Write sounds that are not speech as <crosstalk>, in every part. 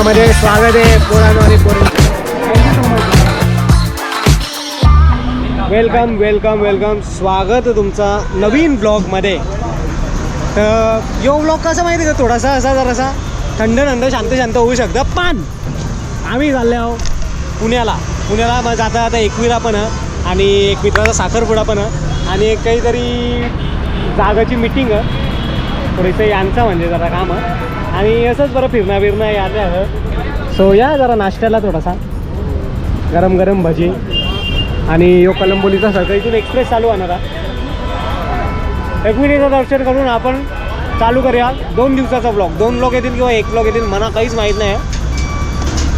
पुण्यामध्ये स्वागत आहे पोरांनो आणि पोरी वेलकम वेलकम वेलकम स्वागत तुमचा नवीन ब्लॉगमध्ये तर यो ब्लॉग कसा माहिती आहे का? थोडासा असा जरासा थंड थंड शांत शांत होऊ शकतं. पण आम्ही चालले आहो पुण्याला. पुण्याला मग जाता आता एकविरा पण आणि एक मित्राचा साखरपुडा पण आणि एक काहीतरी जागाची मिटिंग आहे. थोडीसं यांचं म्हणजे जरा काम आणि असंच बरं फिरणं फिरणं याचं सो या जरा नाश्त्याला थोडासा. गरम गरम भजी. आणि यो कलंबोलीचा सगळं इथून एक्सप्रेस चालू होणार आहे. एकविरीचं दर्शन करून आपण चालू करूया. दोन दिवसाचा ब्लॉग दोन ब्लॉग येतील किंवा एक ब्लॉग येतील मला काहीच माहीत नाही.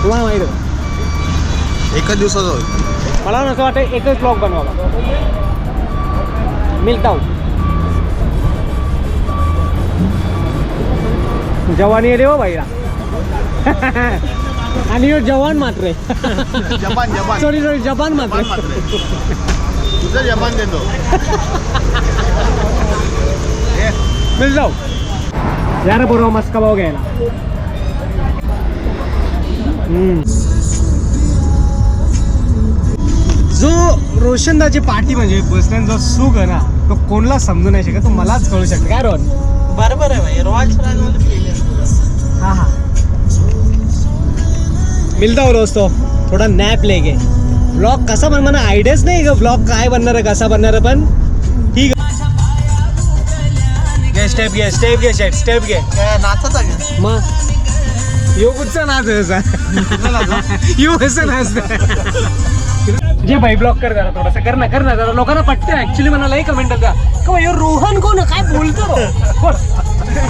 तुम्हाला माहीत आहे. एकच दिवसाचं होईल. मला असं वाटतं एकच ब्लॉग बनवावा. मिल्क डाऊन जवानी आहे रे हो बाईला. आणि ह्यो जवान मात्र Japan Japan. Sorry sorry Japan मात्र तुझं जपान देतो. मिल जाऊ. या रे बरोबर मस्का भाऊ घ्यायला. जो रोशनदाची पार्टी म्हणजे बसण्याचा जो सुख आहे ना तो कोणला समजू नाही शकत तो मलाच कळू शकतो. काय रोहन? बरोबर आहे भाई. रॉयलमध्ये फील आहे. हाँ हाँ. मिलता हो दोस्तों. थोडा नॅप लेके ब्लॉग कसा बन मला आयडियाच नाही का ब्लॉग काय बनणार आहे कसा बनणार आहे पण ठीक घे स्टेप घे स्टेप घे शेट स्टेप घे. काय नाचत आहे? मग? यो कुठचा नाच आहे असा? यो कसं नाच जे भाई ब्लॉक कर जरा थोडासा कर ना कर ना जरा. लोकांना पटतं ऍक्च्युली मला लई कमेंट का रोहन कोण आहे? काय बोलतो रो?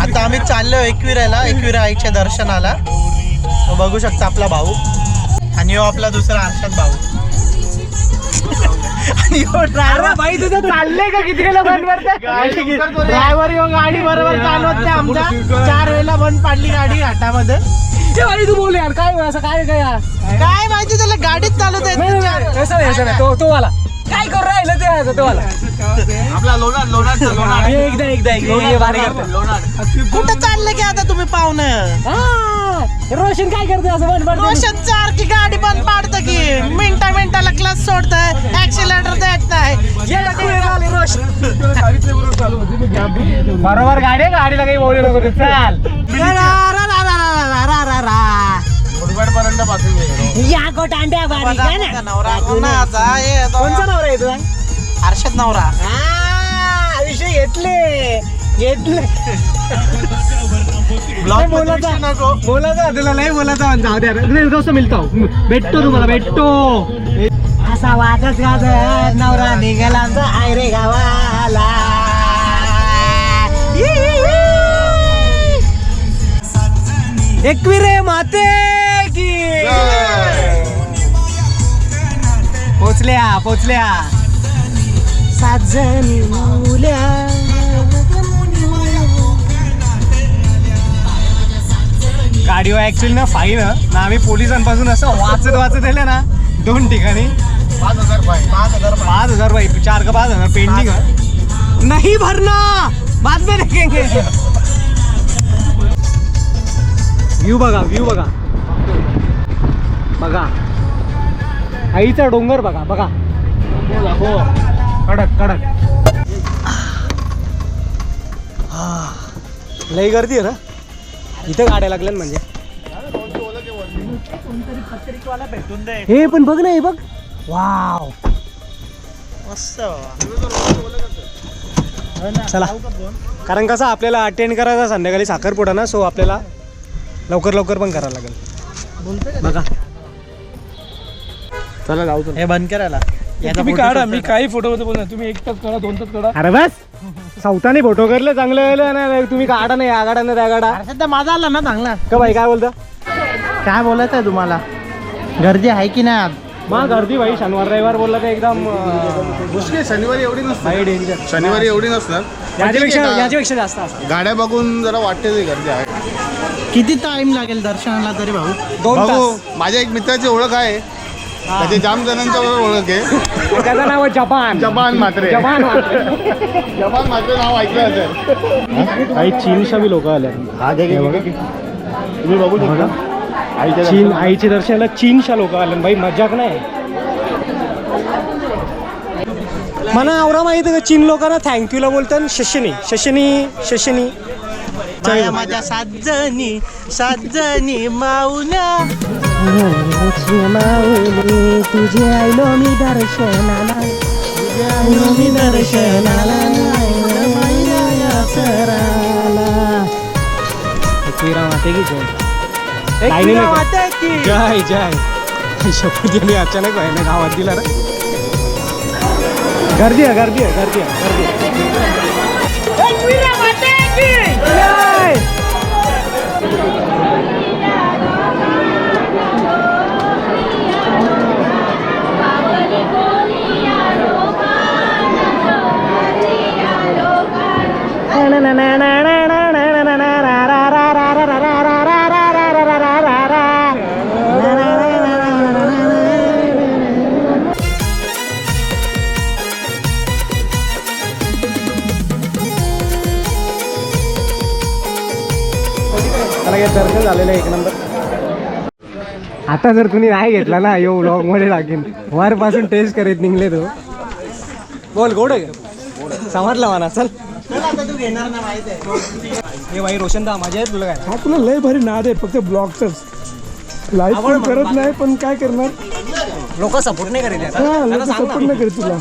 आता आम्ही चाललो एकविराला एकविरा आईच्या दर्शनाला. तो बघू शकता आपला भाऊ. आणि हो आपला दुसरा हर्षद भाऊ. आणि हो अरे ड्रायव्हर भाई तुझं चाललंय का किती वेळा बंद करते ड्रायव्हर येऊन गाडी बरोबर चालवत नाही आमच्या. चार वेळेला बंद पाडली गाडी घाटामध्ये ते भाई तू बोल यार. काय असं काय काय? यार? काय नाही असं नाही. तो तो वाला काय करू राहिलं ते असं तो वाला आपला लोणार लोणार लोणार. हे एकदा एकदा एकदा. हे भारी करतो. लोणार. कुठं चाललं की आता तुम्ही पाहुणं? हा, रोशन काय करते असं? बंद पडते रोशन चार की गाडी बंद पाडतं की. मिनटा मिनिटाला क्लास सोडतंय. ऍक्सिलेटर देत नाही ये लगे, ये वाले रोशन. बरोबर गाडी आहे, गाडीला काही बोलू नको. तू. चाल. पर्यंत पासून गेलो या बारीक आहे ना? नवरा कोणाचा हे तो कोणचा नवरा आहे तुझा? हर्षद नवरा. आ, विषय घेतले. घेतले. ब्लॉग बोलायचा. बोलायचा तुला नाही बोलायचा. जाऊ द्या. रे. नाही दोस्त मिळतो भेटतो तुम्हाला भेटतो. असा वाजत गाजत नवरा निघाला आमचा आय रे गावाला. एकविरे माते. की पोचल्या पोचल्या. सात जणी माऊल्या गाडीवर ऍक्च्युली ना फाईन ना आम्ही पोलिसांपासून असं वाचत वाचत आले ना दोन ठिकाणी. पाच हजार पाच हजार. पाच हजार बाई चार का पाच हजार पेंडिंग नाही भरना बाद में देखेंगे बघा व्ह्यू बघा. बघा. आईचा डोंगर बघा बघा. हो कडक कडक. हा. लई गर्दी आहे ना? इथं गाड्या लागल्यात म्हणजे. हे पण बघ ना हे बघ. वाव. मस्त. चला. कारण कसं आपल्याला अटेंड करायचा संध्याकाळी साखरपुडा ना सो आपल्याला लवकर लवकर पण करावं लागेल. बघा. चला जाऊ हे बंद करायला याचा तुम्ही photo काढा मी करा. काही फोटो मध्ये बोलणार तुम्ही एक तास काढा दोन तास काढा अरे बस. चौथाने फोटो करले चांगलं आलं ना तुम्ही काढा नाही या गाडा ना त्या गाडा अरे सध्या माझा आला ना चांगला. का भाई काय बोलता? काय बोलायचं आहे तुम्हाला? गर्दी आहे की नाही आज? मग गर्दी भाई शनिवार रविवार बोलला तर एकदम अं, मुश्किल शनिवारी एवढी नसते. भाई डेंजर शनिवारी एवढी नसणार याच्यापेक्षा याच्यापेक्षा जास्त असतं. गाड्या बघून जरा वाटते ते गर्दी आहे. किती टाइम लागेल दर्शनाला तरी भाऊ? दोन बघू तास. माझ्या एक मित्राची ओळख आहे. त्याचे जाम जणांच्या बरोबर ओळख आहे. त्याचं नाव आहे जपान. जपान मात्रे. जपान मात्र. जपान मात्रे नाव ऐकलं असेल. काही चीनच्या बी लोक आले हा घे तुम्ही बघू शकता. आईच्या चीन दर्शनाला. आईच्या दर्शनाला चीनच्या लोक आले भाई मजाक नाही. मला आवडा माहिती आहे का? चीन लोकांना थँक्यूला बोलतात. शशनी. शशनी शशनी. माया माझ्या सात जणी सात जणी माऊल्या. तुझे आयलो मी दर्शनाला आयलो मी दर्शनाला एकविरा माते की जय. जय जय. शपथ अचानक व्हायला गावात दिला रे. गर्दी आहे गर्दी आहे गर्दी आहे गर्दी आहे. काही दर्शन झालेलं एक नंबर. आता जर तुम्ही नाही घेतला ना यो ब्लॉगमध्ये लागेल. वर पासून टेस्ट करीत निघले तो. बोल गोड आहे? समजला म्हणा चल. हे भाई रोशन दा माझ्या तुला काय? हा तुला लय भारी नाद आहे फक्त ब्लॉगच लाईफ करत नाही पण काय करणार? लोक सपोर्ट नाही सांग सपोर्ट. नाही करत तुला.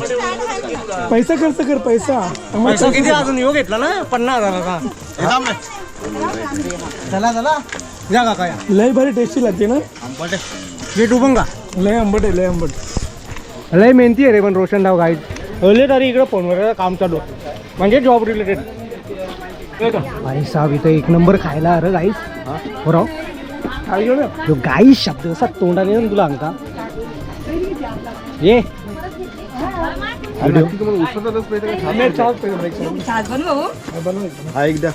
पैसा खर्च कर पैसा. पैसा किती अजून? यो घेतला ना? पन्नास हजाराचा. चला चला जा काका या. लय भारी टेस्टी लागते ना? तू पण का लय आंबट आहे लय आंबट. लय मेहनती आहे रे पण रोशन डाव गाईड हल्ले तरी इकडे फोनवर काम चालू. म्हणजे जॉब रिलेटेड भाई साहेब इथं एक नंबर खायला अरे गाईस हो? राव. काय घेऊन जो गाई शब्द असा तोंडाने ना तुला अंका ये. हा, बनव एक. हा एकदा.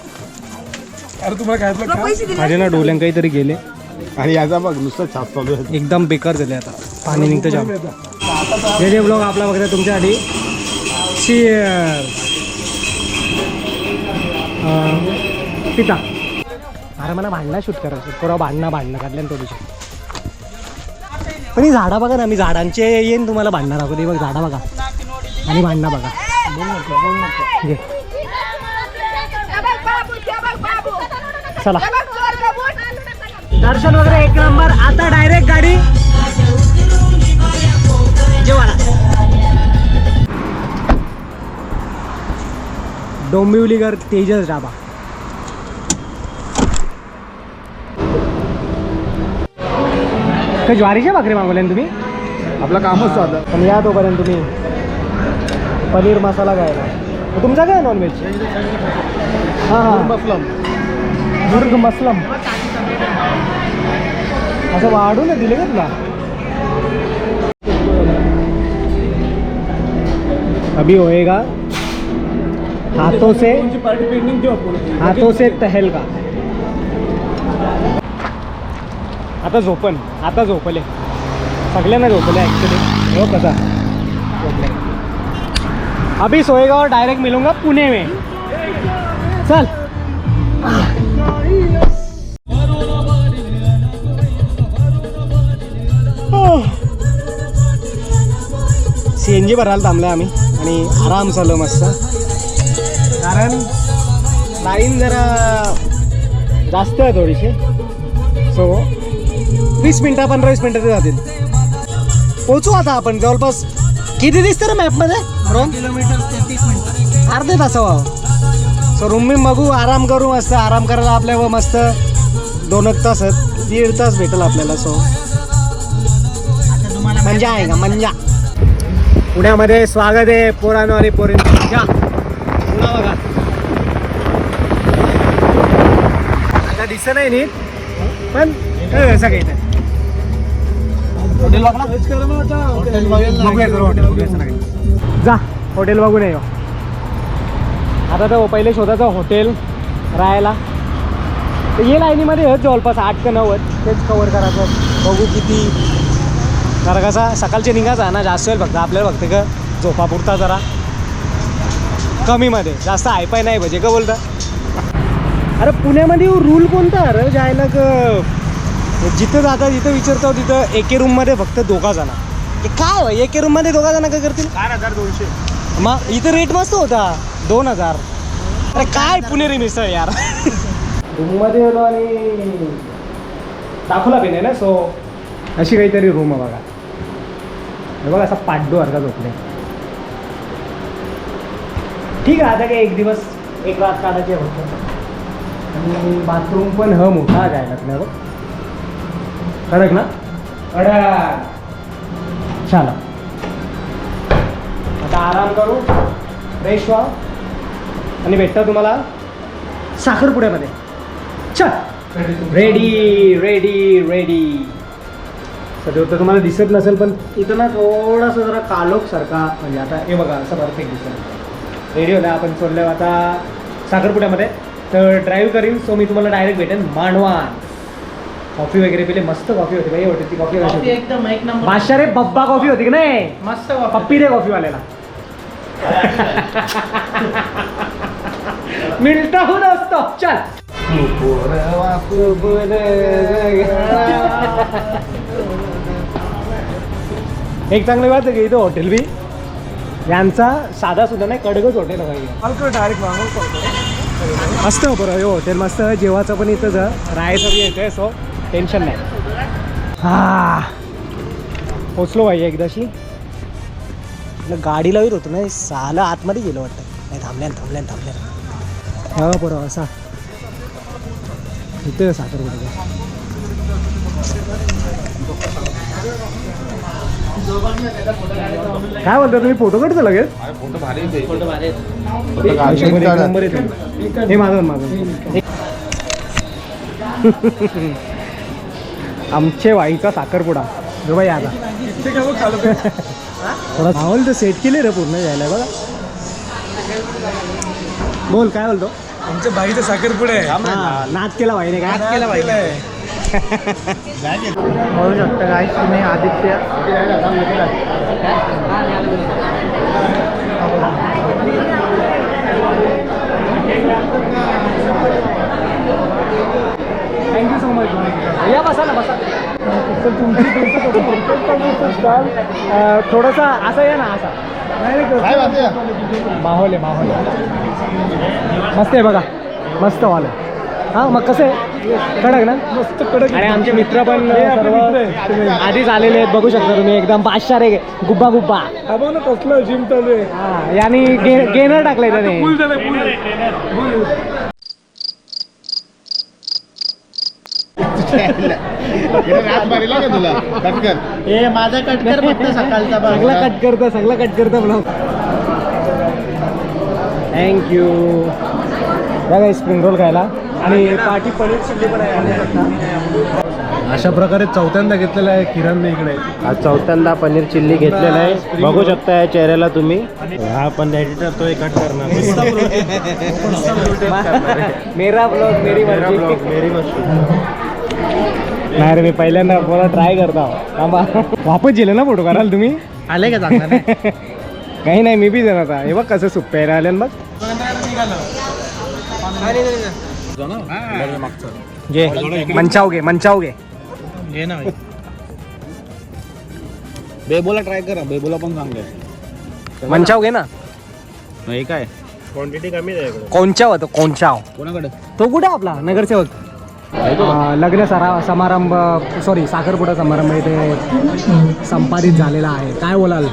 अरे तुम्हाला काय आपलं खा. माझे ना डोल्यां काहीतरी गेले. आणि याचा बघ नुसतं छाप चालू आहे. एकदम बेकार झाले आता. पाणी निघतं जाम. जे जे ब्लॉग आपला बघता तुमच्यासाठी शेअर पिता. अरे मला भांडणं शूट करायचं थोडा भांडणं भांडणं काढल्या ना थोडीशी पण ही झाडं बघा ना मी झाडांचे येईन तुम्हाला भांडणार अगोदर हे बघ झाडं बघा. आणि भांडणं बघा. घे. चला. दर्शन वगैरे एक नंबर. आता डायरेक्ट गाडी. जेवायला. डोंबिवलीकर तेजस डाबा ज्वारीच्या भाकरी मागवल्या तुम्ही? आपलं कामच साधं. पण या तोपर्यंत तुम्ही पनीर मसाला मग तुमचा काय नॉनव्हेज हां हां. बसलं दुर्ग मसलम. असं वाढून दिले का तुला? अभी होएगा. हाथों से. हाथों से तहल का आता झोपन. आता झोपले. सगळ्यांना झोपले ॲक्च्युली हो कसा? अभी सोएगा और डायरेक्ट मिलूंगा पुणे में। चल। सी एन जी भरायला थांबलं आम्ही आणि आराम झालो मस्त. कारण लाईन जरा जास्त आहे थोडीशी. सो वीस मिनटं पंधरा वीस मिनटं ते जातील. पोचू आता आपण. जवळपास किती दिसतं रे मॅपमध्ये रोम किलोमीटर तेहतीस मिनिटं अर्धे तासावा सो रूम मी बघू आराम करू मस्त. आराम करायला आपल्याला मस्त दोन एक तास आहेत. दीड तास भेटेल आपल्याला सो मजा आहे का? मजा. पुण्यामध्ये स्वागत आहे पोरानो आणि मजा पुन्हा बघा. आता दिसत नाही नीट पण हे असं काही नाही. हॉटेल बघा. हॉटेल. बघूया हॉटेल बघूया असं काही. जा हॉटेल बघून ये आता तर पहिले शोधायचं हॉटेल राहायला. तर ये लाईनीमध्ये हेच जवळपास आठ का नव्वद तेच कवर करायचं बघू किती. जरा कसा सकाळचे निघायचा ना जास्त होईल फक्त आपल्याला फक्त का झोपापुरता जरा कमीमध्ये. जास्त आयपाय नाही पाहिजे का बोलता? अरे पुण्यामध्ये रूल कोणता? अरे जायला का जिथं जाता जिथं विचारतो तिथं एके रूममध्ये फक्त दोघा जाणार हे काय भाई एके रूममध्ये दोघा जण काय करतील? चार हजार दोनशे. मग इथं रेट मस्त होता दोन हजार. अरे काय पुणेरी मिसळ यार. रूममध्ये गेलो आणि दाखवला पिणे ना सो अशी काहीतरी रूम आहे बघा. हे बघा असा पाड्डू अर्धा झोपले ठीक आहे आता काय एक दिवस एक रात काढायचे होतं. आणि बाथरूम पण ह मोठा जायला लागला कडक ना? कडक. चला. आता आराम करू. फ्रेश व्हा. आणि भेटता तुम्हाला साखरपुड्यामध्ये. चल. रेडी रेडी रेडी सध्या तर तुम्हाला दिसत नसेल पण इथं ना थोडासा जरा कालोख सारखा म्हणजे आता हे बघा असं परफेक्ट दिसत रेडी होता आपण सोडलं. आता साखरपुड्यामध्ये. तर ड्राईव्ह करीन सो मी तुम्हाला डायरेक्ट भेटेन मांडवान कॉफी वगैरे पिले मस्त कॉफी होती बाई होती ती कॉफी कॉफी एकदम एक नंबर. रे बब्बा कॉफी होती की नाही? मस्त कॉफी. पप्पी दे कॉफीवाल्याला. मिळता होऊन असतो चल. एक चांगली बात आहे की इथं हॉटेल बी. यांचा साधा सुद्धा नाही कडकच हॉटेल आहे डायरेक्ट मागून मस्त हो बरं हे हॉटेल मस्त. जेवाचं पण आहे. राहायचं बी येतं सो टेन्शन नाही. हा. पोचलो भाई एकदाशी. आपलं गाडी लावत होतो ना साला आतमध्ये गेलो वाटतं. नाही थांबल्यान थांबल्यान थांबल्यान. हा बरं असा. इथे साखर काय बोलता तुम्ही फोटो काढतो लगेच? येते. येतो. हे माझं माझं <laughs> आमचे वाईचा साखरपुडा. जो बाई आता. थोडा माहोल तर सेट केले रे पूर्ण जायला बघा. बोल काय बोलतो? आमच्या बाईचं साखरपुडे आहे. हा, नाद केला भाईने काय केला पाहिजे बघू शकता काय तुम्ही आदित्य. थँक्यू सो मच या बसा ना बसा. तर तुमची तुमचं थोडंसं असं या ना असा? माहोल आहे माहोल. मस्त आहे बघा. मस्त आहे. हां मग कसं आहे? कडक ना? मस्त कडक आणि आमचे मित्र पण सर्व आधीच आलेले आहेत बघू शकता तुम्ही एकदम बादशाह रे गुब्बा गुब्बा. बघ ना कसलं जिम चालू आहे. हा यांनी गे गेनर टाकलंय त्याने फुल झालं फुल इकडे रात मारीला का तुला. कट कर. हे माझा कटकर फक्त सकाळचा बघ सगळं कट करतं सगळं कट करतं ब्लॉग थँक्यू बघा स्प्रिंग रोल खायला. आणि पाठी पनीर चिल्ली पण आहे. अशा प्रकारे चौथ्यांदा घेतलेला आहे किरणने इकडे. आज चौथ्यांदा पनीर चिल्ली घेतलेलं आहे. बघू शकता या चेहऱ्याला तुम्ही. हा पण एडिटर तो कट करणार. <laughs> मेरा ब्लॉग मेरी मेरा ब्लॉग मेरी मस्ती नाही रे मी पहिल्यांदा मला ट्राय करता. थांबा. वापस गेले ना फोटो कराल तुम्ही? आले का चांगला नाही? <laughs> काही नाही मी बी देणार आता. हे बघ कसं प्यायला आले बघ. घे. मंचाव घे मंचाव घे. घे ना भाई. बेबोला ट्राय करा बेबोला पण चांगलं मंचाव घे ना. हे काय? क्वांटिटी कमी आहे इकडे. कोणचाव होतं कोणचाव कोणाकडे? तो कुठे आपला? नगरसेवक. लग्न सरा समारंभ सॉरी साखरपुडा समारंभ इथे संपादित झालेला आहे. काय बोलाल?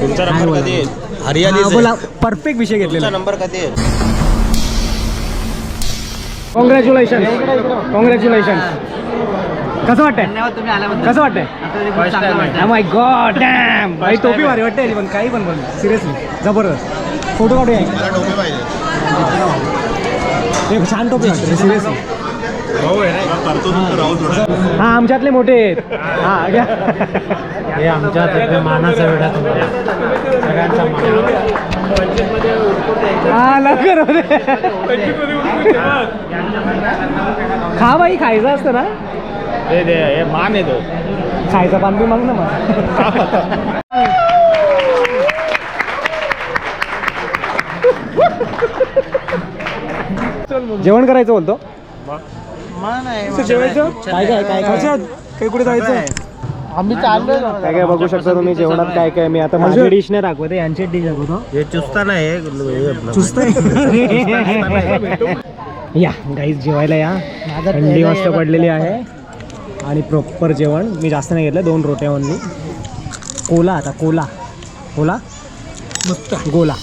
तुमचा काय नंबर बोलाल? कधी येईल? हा, हरियाली बोला परफेक्ट विषय घेतलेला. तुमचा नंबर कधी येईल? कॉंग्रॅच्युलेशन कॉंग्रॅच्युलेशन कसं वाटतंय? धन्यवाद तुम्ही आल्याबद्दल. कसं वाटतंय? आता तरी खूप चांगलं वाटतंय. माय गॉड डॅम भाई टोपी भारी वाटते याची पण काही पण बोल. सिरियसली जबरदस्त. फोटो काढूया. एक. मला टोपे पाहिजे. एक छान टोपी वाटते सिरियसली हा आमच्यातले मोठे आहेत. हा घ्या. हे आमच्या मानाचा वेळा सगळ्यांचा हा लवकर होते खा बाई खायचं असतं ना. हे दे हे मान आहे तो. खायचं पान बी मग ना मग <laughs> जेवण करायचं बोलतो? काय काय काय काय कुठे जायचं? आम्ही चाललोय. काय काय बघू शकता तुम्ही जेवणात? काय काय मी आता माझी डिश नाही दाखवते यांची डिश दाखवतो. हे चुस्ता नाही सुस्त <laughs> या गाईज जेवायला या. थंडी मस्त पडलेली आहे. आणि प्रॉपर जेवण. मी जास्त नाही घेतलं दोन रोट्या only. कोला आता कोला. कोला? गोला.